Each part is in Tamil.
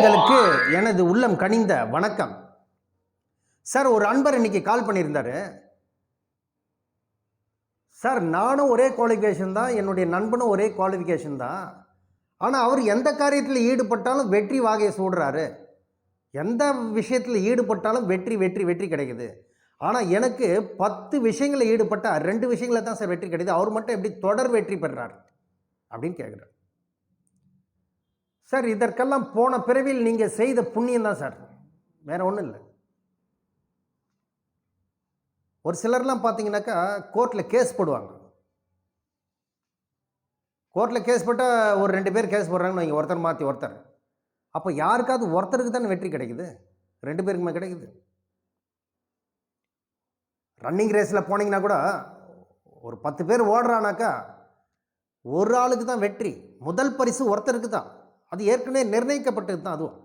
நேயர்களுக்கு எனது உள்ளம் கனிந்த வணக்கம். சார் ஒரு அன்பர் இன்னைக்கு கால் பண்ணியிருந்தாரு. சார் நானும் ஒரே குவாலிஃபிகேஷன் தான் என்னுடைய நண்பனும் ஒரே குவாலிஃபிகேஷன் தான். ஆனால் அவர் எந்த காரியத்தில் ஈடுபட்டாலும் வெற்றி வாகையை சூடுறாரு. எந்த விஷயத்தில் ஈடுபட்டாலும் வெற்றி வெற்றி வெற்றி கிடைக்குது. ஆனால் எனக்கு பத்து விஷயங்களில் ஈடுபட்டால் ரெண்டு விஷயங்களில் தான் சார் வெற்றி கிடைக்குது. அவர் மட்டும் எப்படி தொடர் வெற்றி பெறுறார் அப்படின்னு கேட்குறாரு சார் இதற்கெல்லாம் போன பிறவியில் நீங்கள் செய்த புண்ணியம் தான் சார். வேறு ஒன்றும் இல்லை. ஒரு சிலர்லாம் பார்த்தீங்கன்னாக்கா கோர்ட்டில் கேஸ் போடுவாங்க. கோர்ட்டில் கேஸ் போட்டால் ஒரு ரெண்டு பேர் கேஸ் போடுறாங்கன்னு வைங்க ஒருத்தர் மாற்றி ஒருத்தர். அப்போ யாருக்காவது ஒருத்தருக்கு தானே வெற்றி கிடைக்குது? ரெண்டு பேருக்குமே கிடைக்குது. ரன்னிங் ரேஸில் போனீங்கன்னா கூட ஒரு பத்து பேர் ஓடுறானாக்கா ஒரு ஆளுக்கு தான் வெற்றி. முதல் பரிசு ஒருத்தருக்கு தான். அது ஏற்கனவே நிர்ணயிக்கப்பட்டது தான் அதுவும்.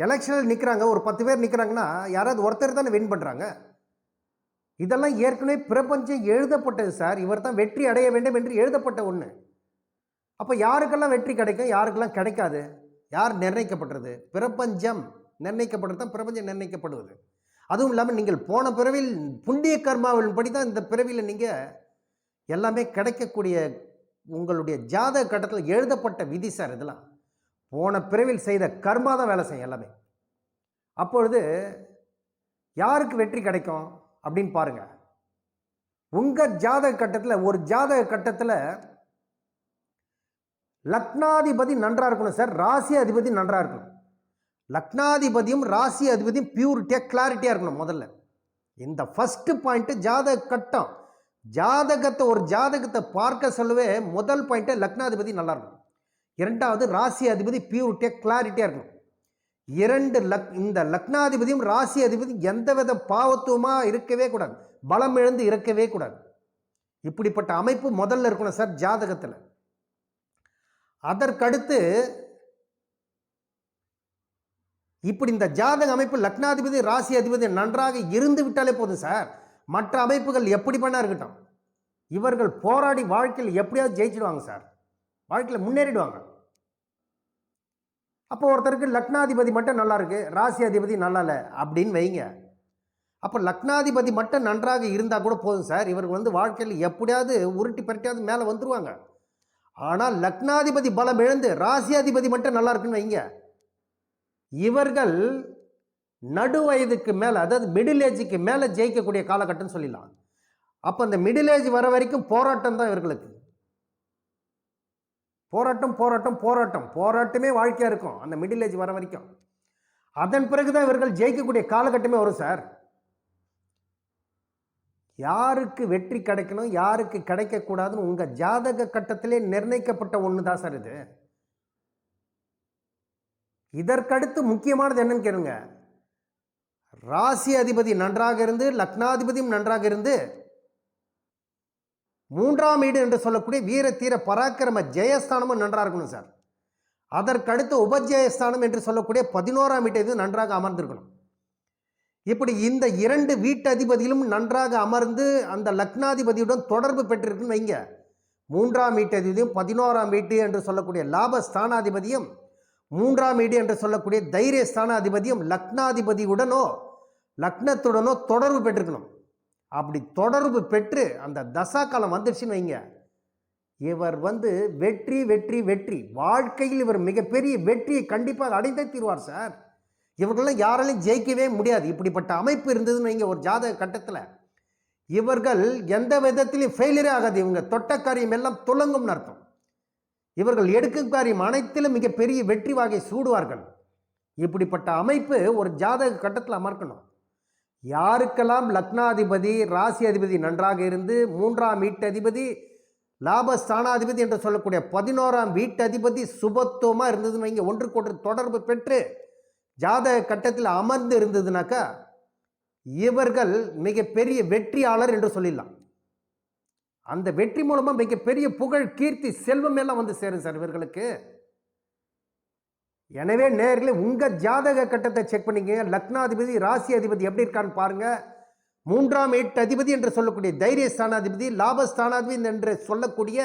எலெக்ஷனில் நிற்கிறாங்க ஒரு பத்து பேர் நிற்கிறாங்கன்னா யாராவது ஒருத்தர் தானே வின் பண்ணுறாங்க இதெல்லாம் ஏற்கனவே பிரபஞ்சம் எழுதப்பட்டது சார். இவர் தான் வெற்றி அடைய வேண்டும் என்று எழுதப்பட்ட ஒன்று அப்போ யாருக்கெல்லாம் வெற்றி கிடைக்கும் யாருக்கெல்லாம் கிடைக்காது? யார் நிர்ணயிக்கப்படுறது பிரபஞ்சம் நிர்ணயிக்கப்படுறது தான் பிரபஞ்சம் நிர்ணயிக்கப்படுவது. அதுவும் இல்லாமல் நீங்கள் போன பிறவியில் புண்ணிய கர்மாவின் படி தான் இந்த பிறவியில் நீங்கள் எல்லாமே கிடைக்கக்கூடிய உங்களுடைய ஜாதக கட்டத்தில் எழுதப்பட்ட விதி சார் இதெல்லாம். போன பிறவில் செய்த கர்மா தான் வேலை செய்யும் எல்லாமே. அப்பொழுது யாருக்கு வெற்றி கிடைக்கும் அப்படின்னு பாருங்கள் உங்கள் ஜாதக கட்டத்தில் ஒரு ஜாதக கட்டத்தில் லக்னாதிபதி நன்றாக இருக்கணும் சார் ராசி அதிபதி நன்றாக இருக்கணும். லக்னாதிபதியும் ராசி அதிபதியும் பியூரிட்டியாக கிளாரிட்டியாக இருக்கணும் முதல்ல. இந்த ஃபஸ்ட்டு பாயிண்ட்டு ஜாதக கட்டம். ஜாதகத்தை ஒரு ஜாதகத்தை பார்க்க சொல்லவே முதல் பாயிண்ட்டு லக்னாதிபதி நல்லா இருக்கும் இரண்டாவது ராசி அதிபதி பியூரிட்டியாக கிளாரிட்டியாக இருக்கணும். இரண்டு லக் இந்த லக்னாதிபதியும் ராசி அதிபதியும் எந்தவித பாவத்துவமாக இருக்கவே கூடாது. பலம் இழந்து இருக்கவே கூடாது. இப்படிப்பட்ட அமைப்பு முதல்ல இருக்கணும் சார் ஜாதகத்தில். அதற்கடுத்து இப்படி இந்த ஜாதக அமைப்பு லக்னாதிபதி ராசி அதிபதி நன்றாக இருந்து விட்டாலே போதும் சார். மற்ற அமைப்புகள் எப்படி பண்ணால் இருக்கட்டும். இவர்கள் போராடி வாழ்க்கையில் எப்படியாவது ஜெயிச்சிடுவாங்க சார். வாழ்க்கையில் முன்னேறிடுவாங்க. அப்போ ஒருத்தருக்கு லக்னாதிபதி மட்டும் நல்லா இருக்கு ராசி அதிபதி நல்லா இல்லை அப்படின்னு வைங்க. அப்போ லக்னாதிபதி மட்டும் நன்றாக இருந்தால் கூட போதும் சார். இவர்கள் வந்து வாழ்க்கையில் எப்படியாவது உருட்டி பரட்டியாவது மேலே வந்துடுவாங்க ஆனால் லக்னாதிபதி பலம் எழுந்து ராசியாதிபதி மட்டும் நல்லா இருக்குன்னு வைங்க. இவர்கள் நடு வயதுக்கு மேலே அதாவது மிடில் ஏஜுக்கு மேலே ஜெயிக்கக்கூடிய காலகட்டம்னு சொல்லிடலாம். அப்போ அந்த மிடில் ஏஜ் வர வரைக்கும் போராட்டம் தான் இவர்களுக்கு. போராட்டம் போராட்டம் போராட்டம். போராட்டமே வாழ்க்கையாக இருக்கும் அந்த மிடில் ஏஜ் வர வரைக்கும். அதன் பிறகு தான் இவர்கள் ஜெயிக்கக்கூடிய காலகட்டமே வரும் சார். யாருக்கு வெற்றி கிடைக்கணும் யாருக்கு கிடைக்கக்கூடாதுன்னு உங்கள் ஜாதக கட்டத்திலே நிர்ணயிக்கப்பட்ட ஒன்று தான் சார் இது. இதற்கடுத்து முக்கியமானது என்னன்னு கேளுங்க. ராசி அதிபதி நன்றாக இருந்து லக்னாதிபதியும் நன்றாக இருந்து மூன்றாம் வீடு என்று சொல்லக்கூடிய வீர தீர பராக்கிரம ஜெயஸ்தானமும் நன்றாக இருக்கணும் சார். அதற்கடுத்து உபஜெயஸ்தானம் என்று சொல்லக்கூடிய பதினோராம் வீட்டு இது நன்றாக அமர்ந்திருக்கணும். இப்படி இந்த இரண்டு வீட்டு அதிபதியிலும் நன்றாக அமர்ந்து அந்த லக்னாதிபதியுடன் தொடர்பு பெற்றிருக்குன்னு வைங்க. மூன்றாம் வீட்டு அதிபதியும் பதினோராம் வீட்டு என்று சொல்லக்கூடிய லாப ஸ்தானாதிபதியும் மூன்றாம் வீடு என்று சொல்லக்கூடிய தைரிய ஸ்தானாதிபதியும் லக்னாதிபதியுடனோ லக்னத்துடனோ தொடர்பு பெற்றிருக்கணும். அப்படி தொடர்பு பெற்று அந்த தசா காலம் வந்துருச்சுன்னு வைங்க. இவர் வந்து வெற்றி வெற்றி வெற்றி. வாழ்க்கையில் இவர் மிகப்பெரிய வெற்றியை கண்டிப்பாக அடைந்தே தீர்வார் சார். இவர்களெல்லாம் யாராலையும் ஜெயிக்கவே முடியாது. இப்படிப்பட்ட அமைப்பு இருந்ததுன்னு வைங்க ஒரு ஜாதக கட்டத்தில். இவர்கள் எந்த விதத்திலையும் ஃபெயிலியரே ஆகாது. இவங்க தொட்ட காரியம் எல்லாம் துலங்கும்னு அர்த்தம். இவர்கள் எடுக்கும் காரியம் அனைத்திலும் மிகப்பெரிய வெற்றி வாகை சூடுவார்கள். இப்படிப்பட்ட அமைப்பு ஒரு ஜாதக கட்டத்தில் அமர்க்கணும். யாருக்கெல்லாம் லக்னாதிபதி ராசி அதிபதி நன்றாக இருந்து மூன்றாம் வீட்டதிபதி லாபஸ்தானாதிபதி என்று சொல்லக்கூடிய பதினோராம் வீட்டதிபதி சுபத்துவமாக இருந்ததுன்னு வைங்க. ஒன்றுக்கொன்று தொடர்பு பெற்று ஜாதக கட்டத்தில் அமர்ந்து இருந்ததுனாக்கா இவர்கள் மிகப்பெரிய வெற்றியாளர் என்று சொல்லிடலாம். அந்த வெற்றி மூலமாக மிகப்பெரிய புகழ் கீர்த்தி செல்வம் எல்லாம் வந்து சேரும் சார் இவர்களுக்கு. எனவே நேர்களே உங்கள் ஜாதக கட்டத்தை செக் பண்ணிக்கங்க. லக்னாதிபதி ராசி அதிபதி எப்படி இருக்கான்னு பாருங்க. மூன்றாம் எட்டு அதிபதி என்று சொல்லக்கூடிய தைரிய ஸ்தானாதிபதி லாபஸ்தானாதிபதி என்று சொல்லக்கூடிய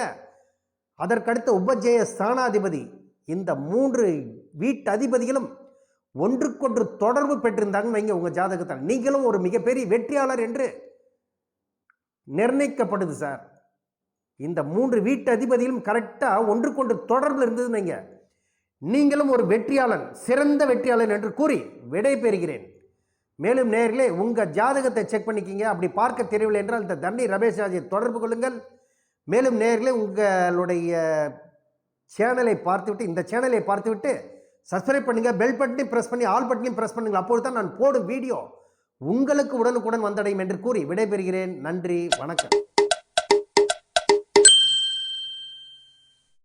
அதற்கடுத்த உபஜய ஸ்தானாதிபதி. இந்த மூன்று வீட்டு அதிபதிகளும் ஒன்றுக்கொன்று தொடர்பு பெற்றிருந்தாங்கன்னு வைங்க உங்கள் ஜாதகத்தில் நீங்களும் ஒரு மிகப்பெரிய வெற்றியாளர் என்று நிர்ணயிக்கப்படுது சார். இந்த மூன்று வீட்டு அதிபதிகளும் கரெக்டாக ஒன்றுக்கொன்று தொடர்பில் இருந்ததுன்னு வைங்க. நீங்களும் ஒரு வெற்றியாளன் சிறந்த வெற்றியாளன் என்று கூறி விடை பெறுகிறேன் மேலும் நேர்களே உங்கள் ஜாதகத்தை செக் பண்ணிக்கிங்க. அப்படி பார்க்க தெரியவில்லை என்றால் இந்த தண்ணி ரமேஷ் ராஜை தொடர்பு கொள்ளுங்கள். மேலும் நேர்களே உங்களுடைய சேனலை பார்த்துவிட்டு இந்த சேனலை பார்த்துவிட்டு சப்ஸ்கிரைப் பண்ணுங்கள் பெல் பட்டனையும் ப்ரெஸ் பண்ணி ஆல் பட்டனையும் ப்ரெஸ் பண்ணுங்கள். அப்பொழுது தான் நான் போடும் வீடியோ உங்களுக்கு உடனுக்குடன் வந்தடையும் என்று கூறி விடைபெறுகிறேன். நன்றி வணக்கம்.